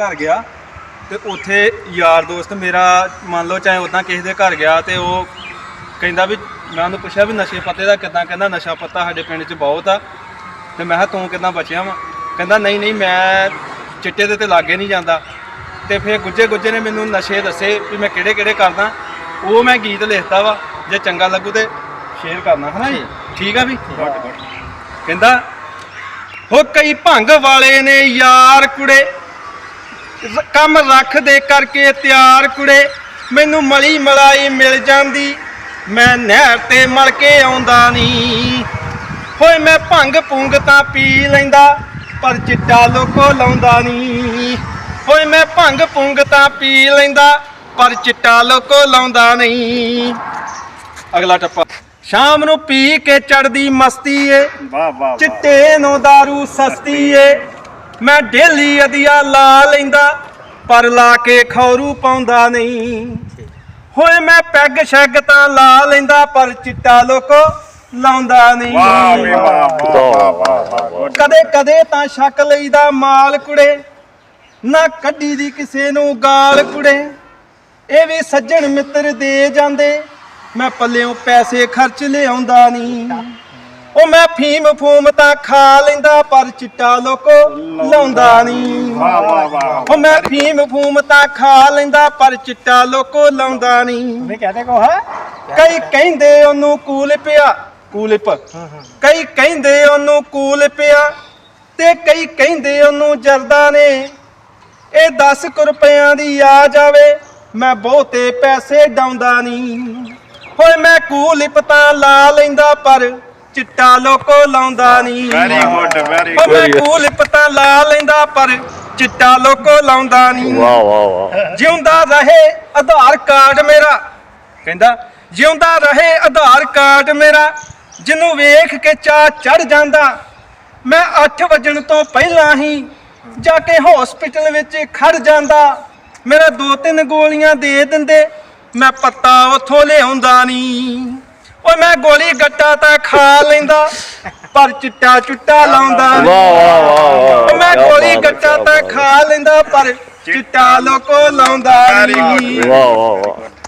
ਘਰ ਗਿਆ ਤੇ ਉੱਥੇ ਯਾਰ ਦੋਸਤ ਮੇਰਾ ਮੰਨ ਲਓ ਚਾਹੇ ਉਦਾਂ ਕਿਸੇ ਦੇ ਘਰ ਗਿਆ ਤੇ ਉਹ ਕਹਿੰਦਾ ਵੀ ਮੈਂ ਉਹਨੂੰ ਪੁੱਛਿਆ ਵੀ ਨਸ਼ੇ ਪੱਤੇ ਦਾ ਕਿਦਾਂ ਕਹਿੰਦਾ ਨਸ਼ਾ ਪੱਤਾ ਸਾਡੇ ਪਿੰਡ 'ਚ ਬਹੁਤ ਆ। ਤੇ ਮੈਂ ਕਿਹਾ ਤੂੰ ਕਿਦਾਂ ਬਚਿਆ ਵਾ? ਕਹਿੰਦਾ ਨਹੀਂ ਨਹੀਂ ਮੈਂ ਚਿੱਟੇ ਦੇ ਤੇ ਲਾਗੇ ਨਹੀਂ ਜਾਂਦਾ। ਤੇ ਫਿਰ ਗੁੱਜੇ ਗੁੱਜੇ ਨੇ ਮੈਨੂੰ ਨਸ਼ੇ ਦੱਸੇ ਵੀ ਮੈਂ ਕਿਹੜੇ ਕਿਹੜੇ ਕਰਦਾ। ਉਹ ਮੈਂ ਗੀਤ ਲਿਖਤਾ ਵਾ ਜੇ ਚੰਗਾ ਲੱਗੂ ਤੇ ਸ਼ੇਅਰ ਕਰਨਾ ਹਨਾ ਜੀ? ਠੀਕ ਆ ਵੀ? ਕਹਿੰਦਾ ਹੋ ਕਈ ਭੰਗ ਵਾਲੇ ਨੇ ਯਾਰ ਕੁੜੇ। ਕੰਮ ਰੱਖਦੇ ਕਰਕੇ ਤਿਆਰ ਕੁੜੇ। ਮੈਨੂੰ ਮਲੀ ਮਲਾਈ ਮਿਲ ਜਾਂਦੀ। ਮੈਂ ਨਹਿਰ ਤੇ ਮਲ ਕੇ ਆਉਂਦਾ ਨਹੀਂ। ਹੋਏ ਮੈਂ ਭੰਗ ਪੁੰਗ ਤਾਂ ਪੀ ਲੈਂਦਾ ਪਰ ਚਿੱਟਾ ਲੋਕੋ ਲਾਉਂਦਾ ਨਹੀਂ। ਹੋਏ ਮੈਂ ਭੰਗ ਪੁੰਗ ਤਾਂ ਪੀ ਲੈਂਦਾ ਪਰ ਚਿੱਟਾ ਲੋਕੋ ਲਾਉਂਦਾ ਨਹੀਂ। ਅਗਲਾ ਟੱਪਾ। ਸ਼ਾਮ ਨੂੰ ਪੀ ਕੇ ਚੜਦੀ ਮਸਤੀ ਏ। ਵਾਹ ਵਾਹ ਚਿੱਟੇ ਨੂੰ दारू ਸਸਤੀ ਏ। ਮੈਂ ਡੇਲੀ ਅਧਿਆ ਲਾ ਲੈਂਦਾ ਪਰ ਲਾ ਕੇ ਖੌਰੂ ਪਾਉਂਦਾ ਨਹੀਂ। ਹੋਏ ਮੈਂ ਪੈਗ ਸ਼ੈਗ ਤਾਂ ਲਾ ਲੈਂਦਾ ਪਰ ਚਿੱਟਾ ਲੋਕੋ ਲਾਉਂਦਾ ਨਹੀਂ। ਵਾਹ ਵੀ ਵਾਹ ਵਾਹ ਵਾਹ ਕਦੇ ਕਦੇ ਤਾਂ ਸ਼ੱਕ ਲਈਦਾ ਮਾਲ ਕੁੜੇ ਨਾ ਕੱਢੀ ਦੀ ਕਿਸੇ ਨੂੰ ਗਾਲ ਕੁੜੇ। ਇਹ ਵੀ ਸੱਜਣ ਮਿੱਤਰ ਦੇ ਜਾਂਦੇ ਮੈਂ ਪੱਲਿਓਂ ਪੈਸੇ ਖਰਚ ਲਿਆਉਂਦਾ ਨਹੀਂ। ਉਹ ਮੈਂ ਫੀਮ ਫੂਮ ਤਾਂ ਖਾ ਲੈਂਦਾ ਪਰ ਚਿੱਟਾ ਲੋਕੋ ਲਾਉਂਦਾ ਨਹੀਂ। ਵਾਹ ਵਾਹ ਵਾਹ ਉਹ ਮੈਂ ਫੀਮ ਫੂਮ ਤਾਂ ਖਾ ਲੈਂਦਾ ਪਰ ਚਿੱਟਾ ਲੋਕੋ ਲਾਉਂਦਾ ਨਹੀਂ। ਨਹੀਂ ਕਹਤੇ ਕੋ ਹੈ ਕਈ ਕਹਿੰਦੇ ਉਹਨੂੰ ਕੂਲ ਪਿਆ ਕੂਲਿਪ। ਕਈ ਕਹਿੰਦੇ ਉਹਨੂੰ ਕੂਲ ਪਿਆ ਤੇ ਕਈ ਕਹਿੰਦੇ ਉਹਨੂੰ ਜਰਦਾ ਨੇ। ਇਹ 10 ਕੁ ਰੁਪਿਆਂ ਦੀ ਆ ਜਾਵੇ ਮੈਂ ਬਹੁਤੇ ਪੈਸੇ ਡਾਉਂਦਾ ਨਹੀਂ। ਹੋਏ ਮੈਂ ਕੂਲਿਪ ਤਾਂ ਲਾ ਲੈਂਦਾ ਪਰ ਚਿੱਟਾ ਲੋਕੋ ਲਾਉਂਦਾ ਨਹੀਂ ਵੈਰੀ ਗੁੱਡ ਵੈਰੀ ਉਹ ਮੈਂ ਕੂਲਿਪ ਤਾਂ ਲਾ ਲੈਂਦਾ ਪਰ ਚਿੱਟਾ ਲੋਕੋ ਲਾਉਂਦਾ ਨਹੀਂ ਵਾਹ ਵਾਹ ਵਾਹ। ਜਿਉਂਦਾ ਰਹੇ ਆਧਾਰ ਕਾਰਡ ਮੇਰਾ ਕਹਿੰਦਾ ਜਿਉਂਦਾ ਰਹੇ ਆਧਾਰ ਕਾਰਡ ਮੇਰਾ ਜਿਹਨੂੰ ਵੇਖ ਕੇ ਚਾ ਚੜ ਜਾਂਦਾ। ਮੈਂ 8 ਵਜਣ ਤੋਂ ਪਹਿਲਾਂ ਹੀ ਜਾ ਕੇ ਹਸਪੀਟਲ ਵਿੱਚ ਖੜ ਜਾਂਦਾ। ਮੇਰਾ ਦੋ ਤਿੰਨ ਗੋਲੀਆਂ ਦੇ ਦਿੰਦੇ ਮੈਂ ਪੱਤਾ ਉਥੋਂ ਲਿਆਉਂਦਾ ਨਹੀਂ ਓਏ ਮੈਂ ਗੋਲੀ ਗੱਟਾ ਤਾਂ ਖਾ ਲੈਂਦਾ ਪਰ ਚਿੱਟਾ ਚੁੱਟਾ ਲਾਉਂਦਾ। ਵਾਹ ਵਾਹ ਵਾਹ ਵਾਹ ਓ ਮੈਂ ਗੋਲੀ ਗੱਟਾ ਤਾਂ ਖਾ ਲੈਂਦਾ ਪਰ ਚਿੱਟਾ ਲੋਕੋ ਲਾਉਂਦਾ ਨਹੀਂ। ਵਾਹ ਵਾਹ ਵਾਹ।